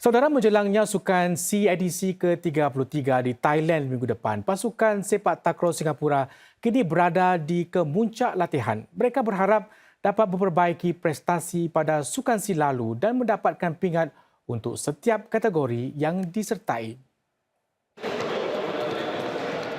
Saudara menjelangnya sukan CIDC ke-33 di Thailand minggu depan, pasukan sepak takraw Singapura kini berada di kemuncak latihan. Mereka berharap dapat memperbaiki prestasi pada sukan si lalu dan mendapatkan pingat untuk setiap kategori yang disertai.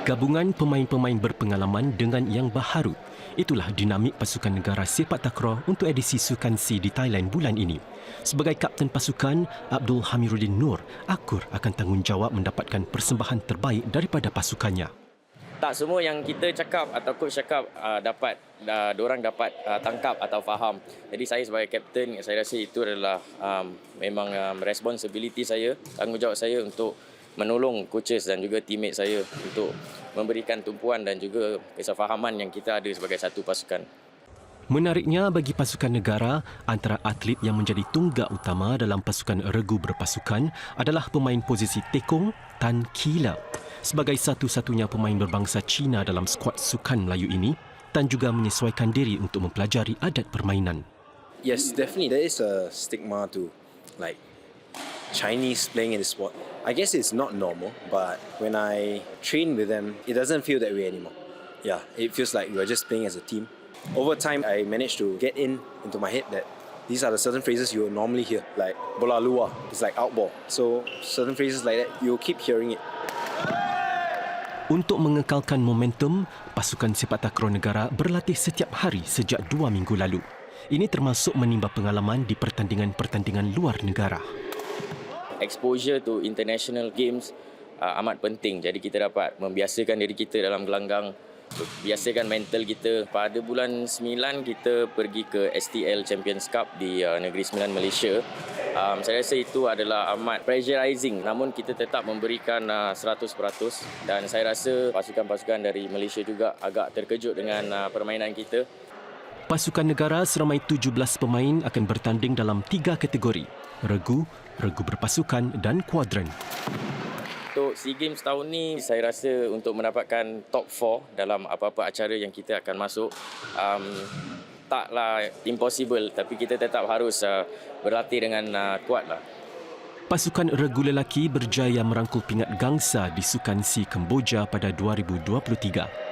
Gabungan pemain-pemain berpengalaman dengan yang baharu. Itulah dinamik pasukan negara sepak takraw untuk edisi Sukan C di Thailand bulan ini. Sebagai kapten pasukan, Abdul Hamiruddin Nur akur akan tanggungjawab mendapatkan persembahan terbaik daripada pasukannya. Tak semua yang kita cakap atau coach cakap uh, dapat uh, orang dapat uh, tangkap atau faham. Jadi saya sebagai kapten saya rasa itu adalah um, memang um, responsibility saya, tanggungjawab saya untuk menolong coaches dan juga teammate saya untuk memberikan tumpuan dan juga kesefahaman yang kita ada sebagai satu pasukan. Menariknya bagi pasukan negara, antara atlet yang menjadi tunggak utama dalam pasukan regu berpasukan adalah pemain posisi tekong Tan Kila. Sebagai satu-satunya pemain berbangsa Cina dalam skuad sukan Melayu ini, Tan juga menyesuaikan diri untuk mempelajari adat permainan. Yes, definitely. There is a stigma to like Chinese playing in the sport. I guess it's not normal, but when I train with them, it doesn't feel that way anymore. Yeah, it feels like we're just playing as a team. Over time, I managed to get in into my head that these are the certain phrases you will normally hear, like bola luar, it's like outball. So certain phrases like that, you'll keep hearing it. Untuk mengekalkan momentum, pasukan sepak takraw negara berlatih setiap hari sejak dua minggu lalu. Ini termasuk menimba pengalaman di pertandingan-pertandingan luar negara exposure to international games uh, amat penting. Jadi kita dapat membiasakan diri kita dalam gelanggang, biasakan mental kita. Pada bulan 9 kita pergi ke STL Champions Cup di uh, Negeri Sembilan Malaysia. Um, saya rasa itu adalah amat pressurizing namun kita tetap memberikan uh, 100% dan saya rasa pasukan-pasukan dari Malaysia juga agak terkejut dengan uh, permainan kita. Pasukan negara seramai 17 pemain akan bertanding dalam tiga kategori, regu, regu berpasukan dan kuadran. Untuk SEA Games tahun ni, saya rasa untuk mendapatkan top 4 dalam apa-apa acara yang kita akan masuk, um, taklah impossible tapi kita tetap harus uh, berlatih dengan uh, kuat lah. Pasukan regu lelaki berjaya merangkul pingat gangsa di Sukan Si Kemboja pada 2023.